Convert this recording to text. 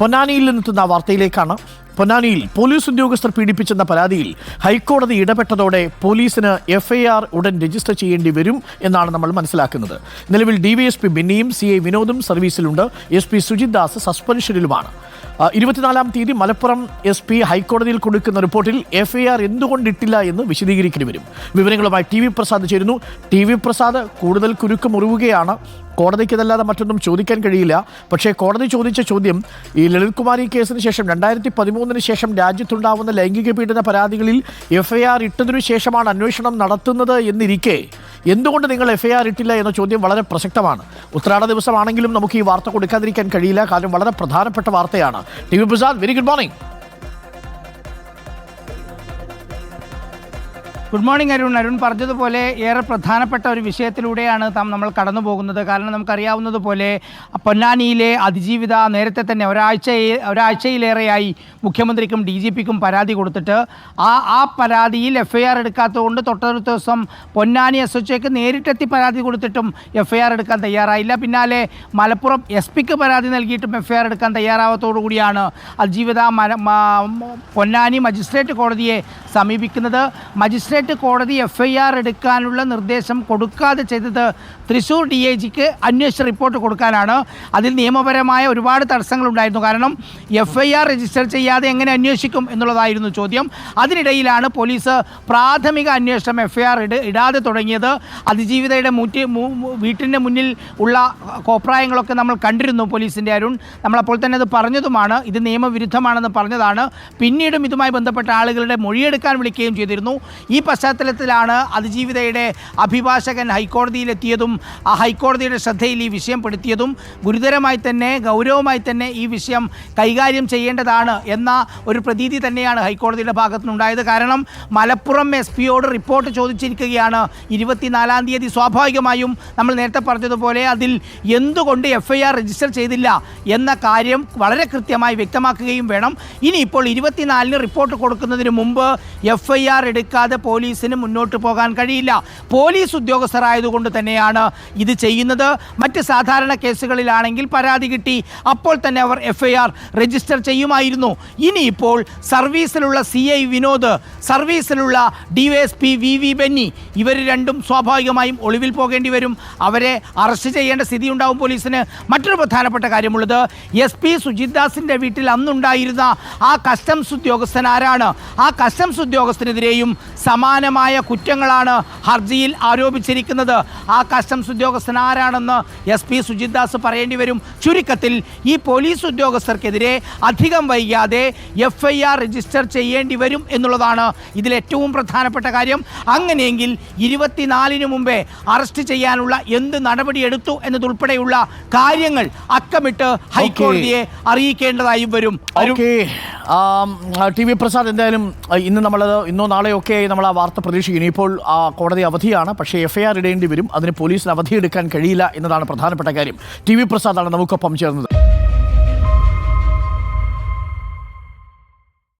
പൊന്നാനിയിൽ നിന്നെത്തുന്ന വാർത്തയിലേക്കാണ്. പൊന്നാനിയിൽ പോലീസ് ഉദ്യോഗസ്ഥർ പീഡിപ്പിച്ചെന്ന പരാതിയിൽ ഹൈക്കോടതി ഇടപെട്ടതോടെ പോലീസിന് എഫ്ഐആർ ഉടൻ രജിസ്റ്റർ ചെയ്യേണ്ടി വരും എന്നാണ് നമ്മൾ മനസ്സിലാക്കുന്നത്. നിലവിൽ ഡിവൈഎസ്പി ബിന്നിയും സി ഐ വിനോദും സർവീസിലുണ്ട്. എസ് പി സുജിത് ദാസ് സസ്പെൻഷനിലുമാണ്. ഇരുപത്തിനാലാം തീയതി മലപ്പുറം എസ് പി ഹൈക്കോടതിയിൽ കൊടുക്കുന്ന റിപ്പോർട്ടിൽ എഫ്ഐആർ എന്തുകൊണ്ടിട്ടില്ല എന്ന് വിശദീകരിക്കേണ്ടി വരും. വിവരങ്ങളുമായി ടി വി പ്രസാദ് ചേരുന്നു. ടി വി പ്രസാദ് കൂടുതൽ കുരുക്ക് മുറിവുകയാണ്. കോടതിക്ക് ഇതല്ലാതെ മറ്റൊന്നും ചോദിക്കാൻ കഴിയില്ല. പക്ഷേ കോടതി ചോദിച്ച ചോദ്യം ഈ ലളിത് കുമാരി കേസിന് ശേഷം രണ്ടായിരത്തി പതിമൂന്നിന് ശേഷം രാജ്യത്തുണ്ടാവുന്ന ലൈംഗിക പീഡന പരാതികളിൽ എഫ്ഐആർ ഇട്ടതിനു ശേഷമാണ് അന്വേഷണം നടത്തുന്നത് എന്നിരിക്കെ എന്തുകൊണ്ട് നിങ്ങൾ എഫ്ഐആർ ഇട്ടില്ല എന്ന ചോദ്യം വളരെ പ്രസക്തമാണ്. ഉത്രാട ദിവസമാണെങ്കിലും നമുക്ക് ഈ വാർത്ത കൊടുക്കാതിരിക്കാൻ കഴിയില്ല. കാരണം വളരെ പ്രധാനപ്പെട്ട വാർത്തയാണ്. T V Prasad very good morning good morning Arun Arun പറഞ്ഞതുപോലെ ഏറെ പ്രധാനപ്പെട്ട ഒരു വിഷയത്തിലൂടെയാണ് താം നമ്മൾ കടന്നു പോകുന്നത് കാരണം നമുക്കറിയാവുന്നതുപോലെ പൊന്നാനിയിലെ അതിജീവിത നേരത്തെ തന്നെ ഒരാഴ്ച ഒരാഴ്ചയിലേറെയായി മുഖ്യമന്ത്രിക്കും ഡി ജി പിക്കും പരാതി കൊടുത്തിട്ട് ആ ആ പരാതിയിൽ എഫ് ഐ ആർ എടുക്കാത്തതുകൊണ്ട് തൊട്ടടുത്ത ദിവസം പൊന്നാനി എസ് എച്ച് ഒക്കെ നേരിട്ടെത്തി പരാതി കൊടുത്തിട്ടും എഫ് ഐ ആർ എടുക്കാൻ തയ്യാറായില്ല. പിന്നാലെ മലപ്പുറം എസ് പിക്ക് പരാതി നൽകിയിട്ടും എഫ് ഐ ആർ എടുക്കാൻ തയ്യാറാവാത്തോടു കൂടിയാണ് അതിജീവിത പൊന്നാനി മജിസ്ട്രേറ്റ് കോടതിയെ സമീപിക്കുന്നത്. മജിസ്ട്രേറ്റ് കോടതി എഫ് ഐ ആർ എടുക്കാനുള്ള നിർദ്ദേശം കൊടുക്കാതെ ചെയ്തത് തൃശ്ശൂർ ഡി ഐ ജിക്ക് അന്വേഷണ റിപ്പോർട്ട് കൊടുക്കാനാണ്. അതിൽ നിയമപരമായ ഒരുപാട് തടസ്സങ്ങളുണ്ടായിരുന്നു. കാരണം എഫ് ഐ ആർ രജിസ്റ്റർ ചെയ്യാതെ എങ്ങനെ അന്വേഷിക്കും എന്നുള്ളതായിരുന്നു ചോദ്യം. അതിനിടയിലാണ് പോലീസ് പ്രാഥമിക അന്വേഷണം എഫ് ഐ ആർ ഇടാതെ തുടങ്ങിയത്. അതിജീവിതയുടെ മുറ്റി വീട്ടിന്റെ മുന്നിൽ ഉള്ള കോപ്രായങ്ങളൊക്കെ നമ്മൾ കണ്ടിരുന്നു പോലീസിന്റെ അരുൺ. നമ്മളപ്പോൾ തന്നെ അത് പറഞ്ഞതുമാണ്. ഇത് നിയമവിരുദ്ധമാണെന്ന് പറഞ്ഞതാണ്. പിന്നീടും ഇതുമായി ബന്ധപ്പെട്ട ആളുകളുടെ മൊഴിയെടുക്കാൻ വിളിക്കുകയും ചെയ്തിരുന്നു. ഈ പശ്ചാത്തലത്തിലാണ് അതിജീവിതയുടെ അഭിഭാഷകൻ ഹൈക്കോടതിയിലെത്തിയതും ആ ഹൈക്കോടതിയുടെ ശ്രദ്ധയിൽ ഈ വിഷയം പെടുത്തിയതും ഗുരുതരമായി തന്നെ ഗൗരവമായി തന്നെ ഈ വിഷയം കൈകാര്യം ചെയ്യേണ്ടതാണ് എന്ന ഒരു പ്രതീതി തന്നെയാണ് ഹൈക്കോടതിയുടെ ഭാഗത്തുനിന്നുണ്ടായത്. കാരണം മലപ്പുറം എസ് പിയോട് റിപ്പോർട്ട് ചോദിച്ചിരിക്കുകയാണ്. ഇരുപത്തിനാലാം തീയതി സ്വാഭാവികമായും നമ്മൾ നേരത്തെ പറഞ്ഞതുപോലെ അതിൽ എന്തുകൊണ്ട് എഫ് രജിസ്റ്റർ ചെയ്തില്ല എന്ന കാര്യം വളരെ കൃത്യമായി വ്യക്തമാക്കുകയും വേണം. ഇനിയിപ്പോൾ ഇരുപത്തിനാലിന് റിപ്പോർട്ട് കൊടുക്കുന്നതിന് മുമ്പ് എഫ് എടുക്കാതെ പോലീസിന് മുന്നോട്ട് പോകാൻ കഴിയില്ല. പോലീസ് ഉദ്യോഗസ്ഥരായതുകൊണ്ട് തന്നെയാണ് ഇത് ചെയ്യുന്നത്. മറ്റ് സാധാരണ കേസുകളിലാണെങ്കിൽ പരാതി കിട്ടി. അപ്പോൾ തന്നെ അവർ എഫ്ഐആർ രജിസ്റ്റർ ചെയ്യുമായിരുന്നു. ഇനിയിപ്പോൾ സർവീസിലുള്ള C I Vinod സർവീസിലുള്ള D S V V Benny ഇവർ രണ്ടും സ്വാഭാവികമായും ഒളിവിൽ പോകേണ്ടി വരും. അവരെ അറസ്റ്റ് ചെയ്യേണ്ട സ്ഥിതി ഉണ്ടാവും പോലീസിന്. മറ്റൊരു പ്രധാനപ്പെട്ട കാര്യമുള്ളത് എസ് പി സുജിത് ദാസിന്റെ വീട്ടിൽ അന്നുണ്ടായിരുന്ന ആ കസ്റ്റംസ് ഉദ്യോഗസ്ഥൻ ആരാണ്? ആ കസ്റ്റംസ് ഉദ്യോഗസ്ഥനെതിരെയും സമാനമായ കുറ്റങ്ങളാണ് ഹർജിയിൽ ആരോപിച്ചിരിക്കുന്നത്. ആ കസ്റ്റംസ് ഉദ്യോഗസ്ഥൻ ആരാണെന്ന് എസ് പി സുജിത് ദാസ് പറയേണ്ടി വരും. ചുരുക്കത്തിൽ ഈ പോലീസ് ഉദ്യോഗസ്ഥർക്കെതിരെ അധികം വൈകാതെ എഫ് ഐ ആർ രജിസ്റ്റർ ചെയ്യേണ്ടി വരും എന്നുള്ളതാണ് ഇതിലേറ്റവും പ്രധാനപ്പെട്ട കാര്യം. അങ്ങനെയെങ്കിൽ ഇരുപത്തിനാലിന് മുമ്പേ അറസ്റ്റ് ചെയ്യാനുള്ള എന്ത് നടപടി എടുത്തു എന്നതുൾപ്പെടെയുള്ള കാര്യങ്ങൾ അക്കമിട്ട് ഹൈക്കോടതിയെ അറിയിക്കേണ്ടതായും വരും. ടി വി പ്രസാദ് എന്തായാലും ഇന്ന് നമ്മൾ ഇന്നോ നാളെയോ ഒക്കെ നമ്മൾ ആ വാർത്ത പ്രതീക്ഷിക്കുന്നു. ഇനിയിപ്പോൾ ആ കോടതി അവധിയാണ്. പക്ഷേ എഫ്ഐആർ ഇടേണ്ടി വരും. അതിന് പോലീസിന് അവധി എടുക്കാൻ കഴിയില്ല എന്നതാണ് പ്രധാനപ്പെട്ട കാര്യം. ടി വി പ്രസാദാണ് നമുക്കൊപ്പം ചേർന്നത്.